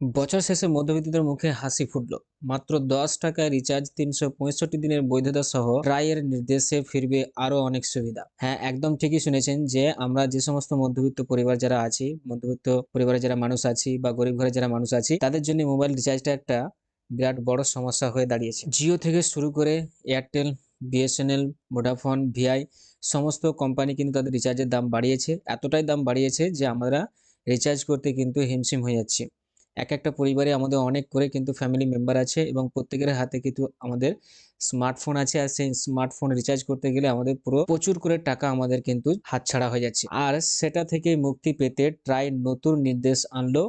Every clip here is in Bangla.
বছর শেষে মধ্যবিত্তদের মুখে হাসি ফুটল। মাত্র দশ টাকায় রিচার্জ তিনশো পঁয়ষট্টি দিনের বৈধতা সহ রায়ের নির্দেশে ফিরবে আরও অনেক সুবিধা। হ্যাঁ একদম ঠিকই শুনেছেন যে আমরা যে সমস্ত মধ্যবিত্ত পরিবার যারা আছি, মধ্যবিত্ত পরিবারে যারা মানুষ আছি বা গরিব ঘরে যারা মানুষ আছি, তাদের জন্য মোবাইল রিচার্জটা একটা বিরাট বড় সমস্যা হয়ে দাঁড়িয়েছে। জিও থেকে শুরু করে এয়ারটেল বিএসএনএল ভোডাফোন ভিআই সমস্ত কোম্পানি কিন্তু তাদের রিচার্জের দাম বাড়িয়েছে। এতটাই দাম বাড়িয়েছে যে আমরা রিচার্জ করতে কিন্তু হিমশিম হয়ে যাচ্ছি। এক একটা পরিবারে আমাদের অনেক করে কিন্তু ফ্যামিলি মেম্বার আছে এবং প্রত্যেকের হাতে কিন্তু আমাদের স্মার্টফোন আছে আর সেই স্মার্টফোন রিচার্জ করতে গেলে আমাদের পুরো প্রচুর করে টাকা আমাদের কিন্তু হাতছাড়া হয়ে যাচ্ছে। আর সেটা থেকে মুক্তি পেতে ট্রাই নতুন নির্দেশ আনলো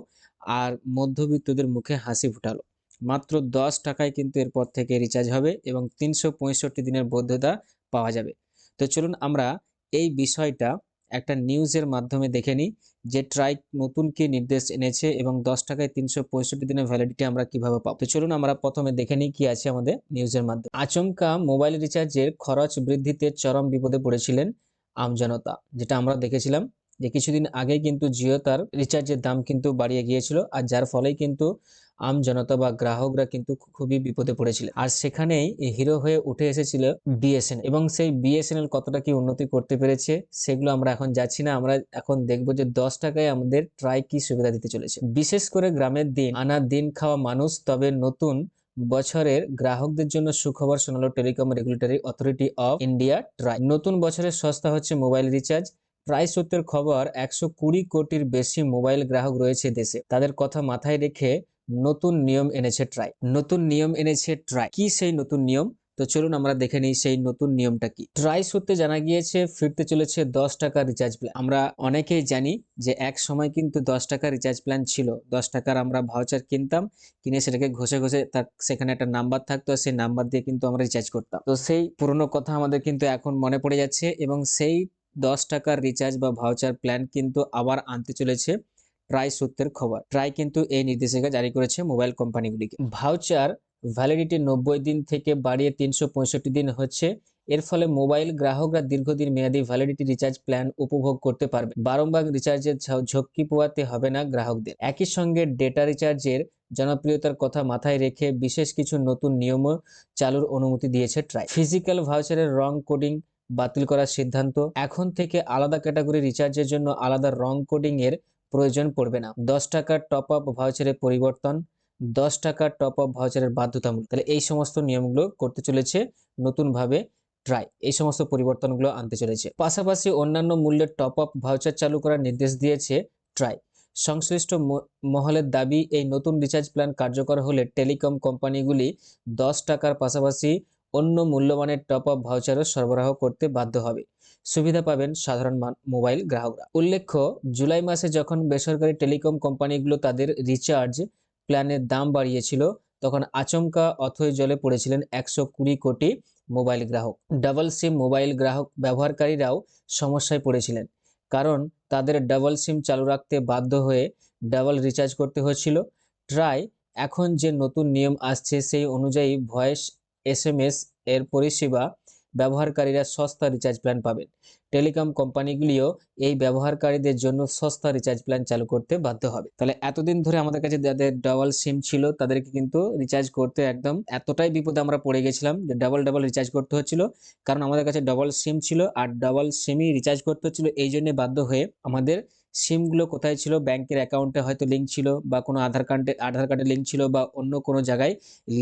আর মধ্যবিত্তদের মুখে হাসি ফুটালো। মাত্র দশ টাকায় কিন্তু এরপর থেকে রিচার্জ হবে এবং তিনশো পঁয়ষট্টি দিনের বৈধতা পাওয়া যাবে। তো চলুন আমরা এই বিষয়টা একটা নিউজের মাধ্যমে দেখে নিই। যে ট্রাই নতুন কি নির্দেশ এনেছে এবং দশ টাকায় তিনশো পঁয়ষট্টি দিনের ভ্যালিডিটি আমরা কীভাবে পাবো? তো চলুন আমরা প্রথমে দেখে নিই কি আছে আমাদের নিউজের মাধ্যমে। আচমকা মোবাইল রিচার্জের খরচ বৃদ্ধিতে চরম বিপদে পড়েছিলেন আমজনতা যেটা আমরা দেখেছিলাম যে কিছুদিন আগে কিন্তু জিও তার রিচার্জের দাম কিন্তু বাড়িয়ে গিয়েছিল আর যার ফলেই কিন্তু আম জনতা বা গ্রাহকরা কিন্তু খুবই বিপদে পড়েছিল। আর সেখানেই হিরো হয়ে উঠে এসেছিল বিএসএনএল এবং সেই বিএসএনএল কতটা কি উন্নতি করতে পেরেছে সেগুলো আমরা এখন যাচ্ছি না। আমরা এখন দেখব যে দশ টাকায় আমাদের ট্রাই কি সুবিধা দিতে চলেছে। বিশেষ করে গ্রামের দিন, আনা দিন খাওয়া মানুষ, তবে নতুন বছরের গ্রাহকদের জন্য সুখবর শোনালো telecom regulatory authority of India TRAI নতুন বছরের সস্তা হচ্ছে মোবাইল রিচার্জ। প্রায় সত্যের খবর, একশো কুড়ি কোটির বেশি মোবাইল গ্রাহক রয়েছে দেশে। তাদের কথা মাথায় রেখে নতুন নিয়ম এনেছে ট্রাই নতুন নিয়ম এনেছে ট্রাই কি সেই নতুন নিয়ম? তো চলুন আমরা দেখে নিই সেই নতুন নিয়মটা কি। ট্রাই সূত্রে জানা গিয়েছে ফিরতে চলেছে দশ টাকা রিচার্জ প্ল্যান আমরা অনেকেই জানি যে এক সময় কিন্তু দশ টাকা রিচার্জ প্ল্যান ছিল। দশ টাকার আমরা ভাউচার কিনতাম, কিনে সেটাকে ঘষে ঘষে তার সেখানে একটা নাম্বার থাকতো, সেই নাম্বার দিয়ে কিন্তু আমরা রিচার্জ করতাম। তো সেই পুরনো কথা আমাদের কিন্তু এখন মনে পড়ে যাচ্ছে এবং সেই দশ টাকার রিচার্জ বা ভাউচার প্ল্যান কিন্তু আবার আনতে চলেছে। ট্রাই সূত্রের খবর। ট্রাই কিন্তু এই নির্দেশিকা জারি করেছে মোবাইল কোম্পানিগুলিকে। ভাউচার ভ্যালিডিটি নব্বই দিন থেকে বাড়িয়ে তিনশো পঁয়ষট্টি দিন হচ্ছে। এর ফলে মোবাইল গ্রাহকরা দীর্ঘদিন মেয়াদী ভ্যালিডিটি রিচার্জ প্ল্যান উপভোগ করতে পারবে। বারংবার রিচার্জের ঝক্কি পোয়াতে হবে না গ্রাহকদের। একই সঙ্গে ডেটা রিচার্জের জনপ্রিয়তার কথা মাথায় রেখে বিশেষ কিছু নতুন নিয়মও চালুর অনুমতি দিয়েছে ট্রাই। ফিজিক্যাল ভাউচারের রং কোডিং বাতিল করার সিদ্ধান্ত। এখন থেকে আলাদা ক্যাটাগরি রিচার্জের জন্য আলাদা রং কোডিং এর প্রয়োজন পড়বে না। দশ টাকার টপ আপ ভাউচারের পরিবর্তন, দশ টাকার টপ আপ ভাউচারের বাধ্যতামূলক। তাহলে এই সমস্ত নিয়মগুলো করতে চলেছে, নতুনভাবে ট্রাই এই সমস্ত পরিবর্তনগুলো আনতে চলেছে। পাশাপাশি অন্যান্য মূল্যের টপ আপ ভাউচার চালু করার নির্দেশ দিয়েছে ট্রাই সংশ্লিষ্ট মহলের দাবি, এই নতুন রিচার্জ প্ল্যান কার্যকর হলে টেলিকম কোম্পানিগুলি দশ টাকার পাশাপাশি অন্য মূল্যমানের টপ আপ ভাউচারও সরবরাহ করতে বাধ্য হবে। সুবিধা পাবেন সাধারণ মোবাইল গ্রাহকরা। উল্লেখ্য, জুলাই মাসে যখন বেসরকারি টেলিকম কোম্পানিগুলো তাদের রিচার্জ প্ল্যানের দাম বাড়িয়েছিল, তখন আচমকা অথই জলে পড়েছিলেন একশো কুড়ি কোটি মোবাইল গ্রাহক। ডাবল সিম মোবাইল গ্রাহক ব্যবহারকারীরাও সমস্যায় পড়েছিলেন, কারণ তাদের ডাবল সিম চালু রাখতে বাধ্য হয়ে ডাবল রিচার্জ করতে হয়েছিল ট্রাই, এখন যে নতুন নিয়ম আসছে সেই অনুযায়ী ভয়েস এসএমএস এর পরিষেবা ব্যবহারকারীরা সস্তা রিচার্জ প্ল্যান পাবেন। টেলিকম কোম্পানিগুলিও এই ব্যবহারকারীদের জন্য সস্তা রিচার্জ প্ল্যান চালু করতে বাধ্য হবে। তাহলে এতদিন ধরে আমাদের কাছে যাদের ডাবল সিম ছিল, তাদেরকে কিন্তু রিচার্জ করতে একদম এতটাই বিপদে আমরা পড়ে গেছিলাম যে ডাবল ডাবল রিচার্জ করতে হচ্ছিল। কারণ আমাদের কাছে ডাবল সিম ছিল আর ডাবল সিমই রিচার্জ করতে হচ্ছিল। এই জন্য বাধ্য হয়ে আমাদের সিমগুলো কোথায় ছিল? ব্যাংকের অ্যাকাউন্টে হয়তো লিঙ্ক ছিল বা কোনো আধার কার্ডে আধার কার্ডে লিঙ্ক ছিল বা অন্য কোনো জায়গায়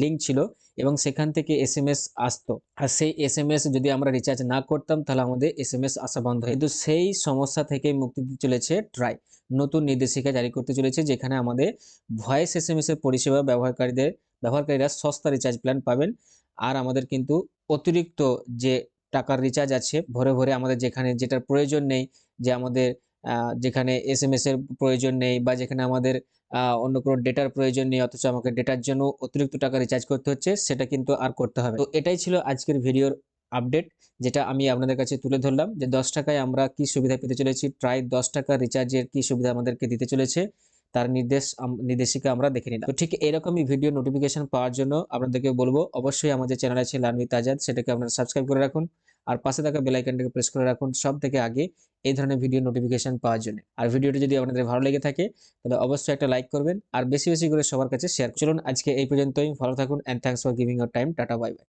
লিঙ্ক ছিল এবং সেখান থেকে এস এম এস আসতো। আর সেই এস এম এস যদি আমরা রিচার্জ না করতাম, তাহলে আমাদের এস এম এস আসা বন্ধ হয় কিন্তু সেই সমস্যা থেকে মুক্তি দিতে চলেছে ট্রাই নতুন নির্দেশিকা জারি করতে চলেছে যেখানে আমাদের ভয়েস এস এম এস এর পরিষেবা ব্যবহারকারীদের, ব্যবহারকারীরা সস্তা রিচার্জ প্ল্যান পাবেন। আর আমাদের কিন্তু অতিরিক্ত যে টাকার রিচার্জ আছে, ভরে ভরে আমাদের যেখানে যেটার প্রয়োজন নেই, যে আমাদের যেখানে এস এম এস এর প্রয়োজন নেই বা যেখানে আমাদের অন্য কোনো ডেটার প্রয়োজন নেই, অথচ আমাকে ডেটার জন্য অতিরিক্ত টাকা রিচার্জ করতে হচ্ছে, সেটা কিন্তু আর করতে হবে তো এটাই ছিল আজকের ভিডিওর আপডেট যেটা আমি আপনাদের কাছে তুলে ধরলাম যে দশ টাকায় আমরা কি সুবিধা পেতে চলেছি, প্রায় দশ টাকা রিচার্জের কি সুবিধা আমাদেরকে দিতে চলেছে, তার নির্দেশ নির্দেশিকা আমরা দেখে নিলাম। তো ঠিক এরকমই ভিডিও নোটিফিকেশন পাওয়ার জন্য আপনাদেরকে বলব, অবশ্যই আমাদের চ্যানেল আছে লানবিত তাজাদ সেটাকে আপনারা সাবস্ক্রাইব করে রাখুন। আর পাশে থাকা বেল প্রেস করে রাখুন সব থেকে আগে এই ধরনের ভিডিও নোটিফিকেশন পাওয়ার জন্য। আর ভিডিওটি যদি আপনাদের ভালো লেগে থাকে, তাহলে অবশ্যই একটা লাইক করবেন। আর বেশি বেশি করে সবার কাছে শেয়ার চলুন আজকে এই পর্যন্তই। ভালো থাকুন and thanks for giving your time tata bye bye